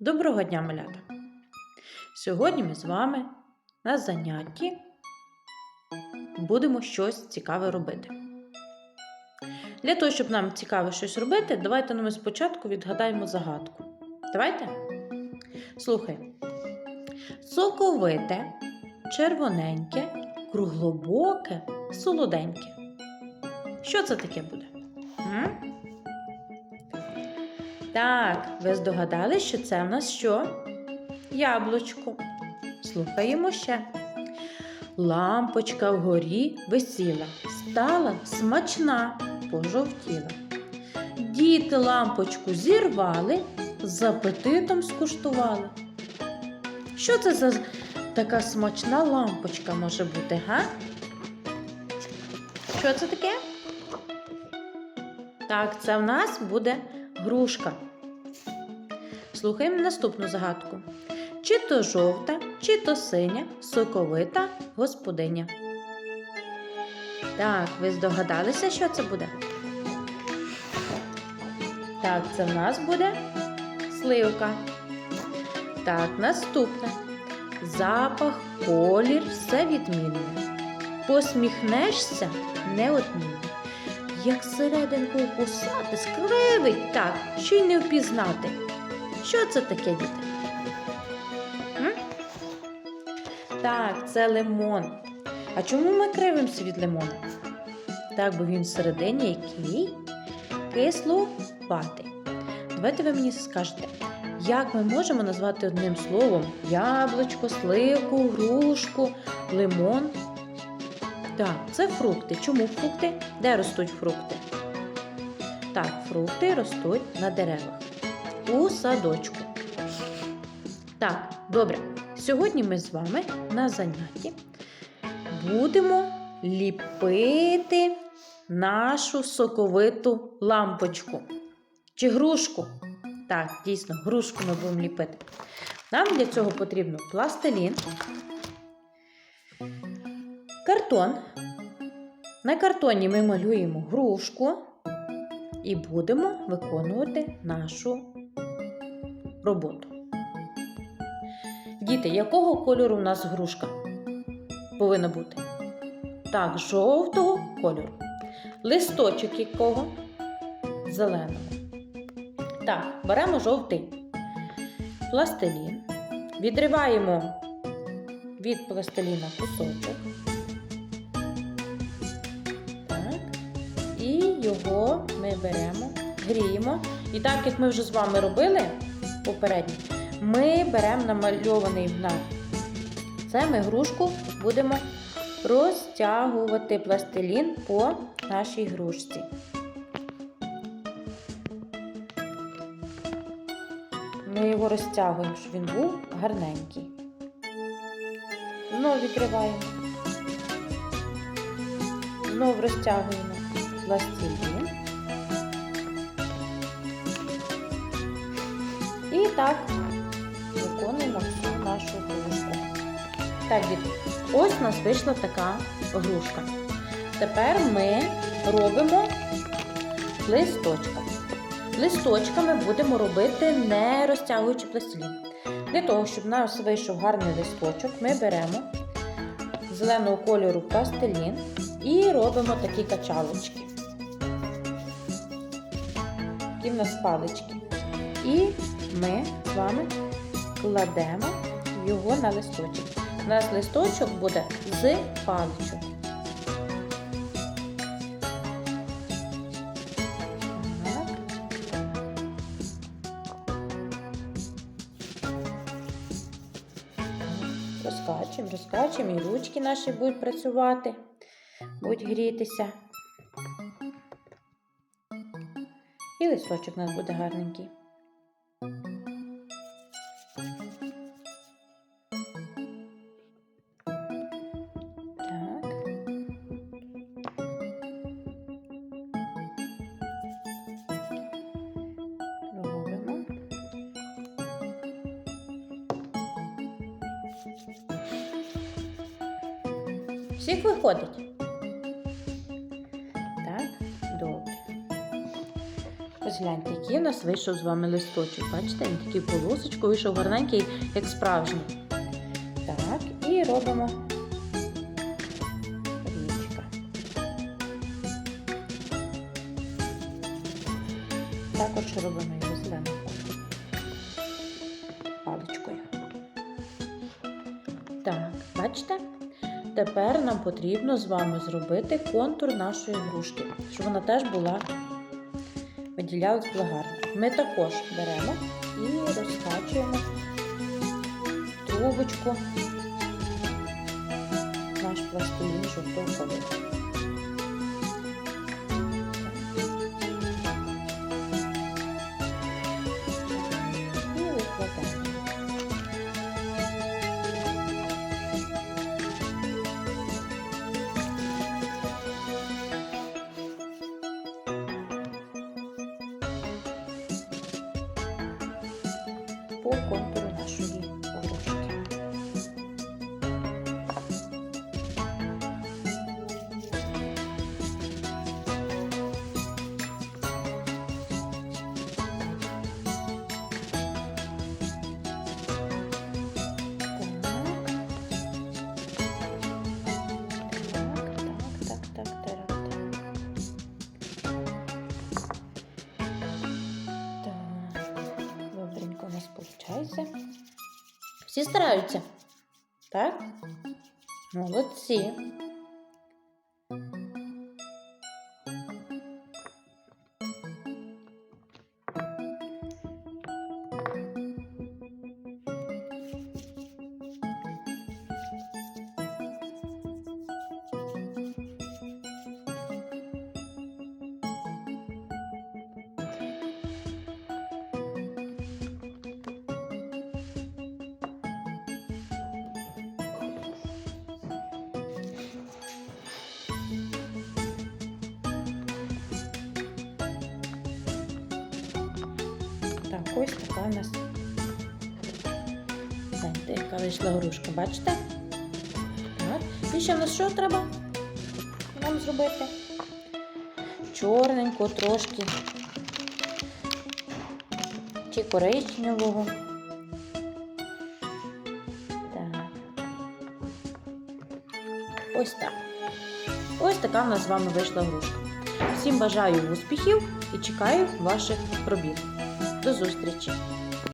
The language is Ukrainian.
Доброго дня, малята! Сьогодні ми з вами на занятті будемо щось цікаве робити. Для того, щоб нам цікаво щось робити, давайте ну, ми спочатку відгадаємо загадку. Давайте? Слухай. Соковите, червоненьке, круглобоке, солоденьке. Що це таке буде? М? Так, ви здогадались, що це в нас що? Яблучко. Слухаємо ще. Лампочка вгорі висіла, стала смачна, пожовтіла. Діти лампочку зірвали, з апетитом скуштували. Що це за така смачна лампочка може бути, га? Що це таке? Так, це в нас буде грушка. Слухаємо наступну загадку. Чи то жовта, чи то синя, соковита господиня. Так, ви здогадалися, що це буде? Так, це в нас буде сливка. Так, наступне. Запах, колір, все відмінне. Посміхнешся неодмінно. Як серединку укусати, скривить так, що й не впізнати. Що це таке, діти? М? Так, це лимон. А чому ми кривимося від лимона? Так, бо він всередині який кисловатий. Давайте ви мені скажете, як ми можемо назвати одним словом яблучко, сливку, грушку, лимон? Так, це фрукти. Чому фрукти? Де ростуть фрукти? Так, фрукти ростуть на деревах. У садочку. Так, добре. Сьогодні ми з вами на занятті будемо ліпити нашу соковиту лампочку. Чи грушку? Так, дійсно, грушку ми будемо ліпити. Нам для цього потрібно пластилін, картон. На картоні ми малюємо грушку і будемо виконувати нашу роботу. Діти, якого кольору у нас грушка повинна бути? Так, жовтого кольору. Листочок якого? Зеленого. Так, беремо жовтий пластилін, відриваємо від пластиліна кусочок. Його ми беремо, гріємо. І так, як ми вже з вами робили попередньо, ми беремо намальований в нас. Це ми грушку будемо розтягувати пластилін по нашій грушці. Ми його розтягуємо, щоб він був гарненький. Знову відкриваємо. Знову розтягуємо пластилін. І так виконуємо всю нашу грушку. Так, діти, ось у нас вийшла така грушка. Тепер ми робимо листочка. Листочками будемо робити не розтягуючи пластилін. Для того, щоб у нас вийшов гарний листочок, ми беремо зеленого кольору пластилін і робимо такі качалочки. Такі в нас палички. І ми з вами кладемо його на листочок. У нас листочок буде з паличок. Розкачуємо, розкачуємо, і ручки наші будуть працювати, будуть грітися. І листочок у нас буде гарненький. Всіх виходить? Ось який у нас вийшов з вами листочок. Бачите, він такий полосочку вийшов гарненький, як справжній. Так, і робимо річка. Також робимо його зеленою паличкою. Так, бачите? Тепер нам потрібно з вами зробити контур нашої грушки, щоб вона теж була виділялась була гарно. Ми також беремо і розкачуємо трубочку наш пластилін жовтого кольору. По контуру нашої грушки. Нас. Всі стараються. Так? Молодці. Так, ось така у нас. Гляньте, яка вийшла грушка, бачите? Так. І ще в нас що треба нам зробити? Чорненько трошки. Чи коричневого. Так. Ось так. Ось така в нас з вами вийшла грушка. Всім бажаю успіхів і чекаю ваших робіт. До зустрічі!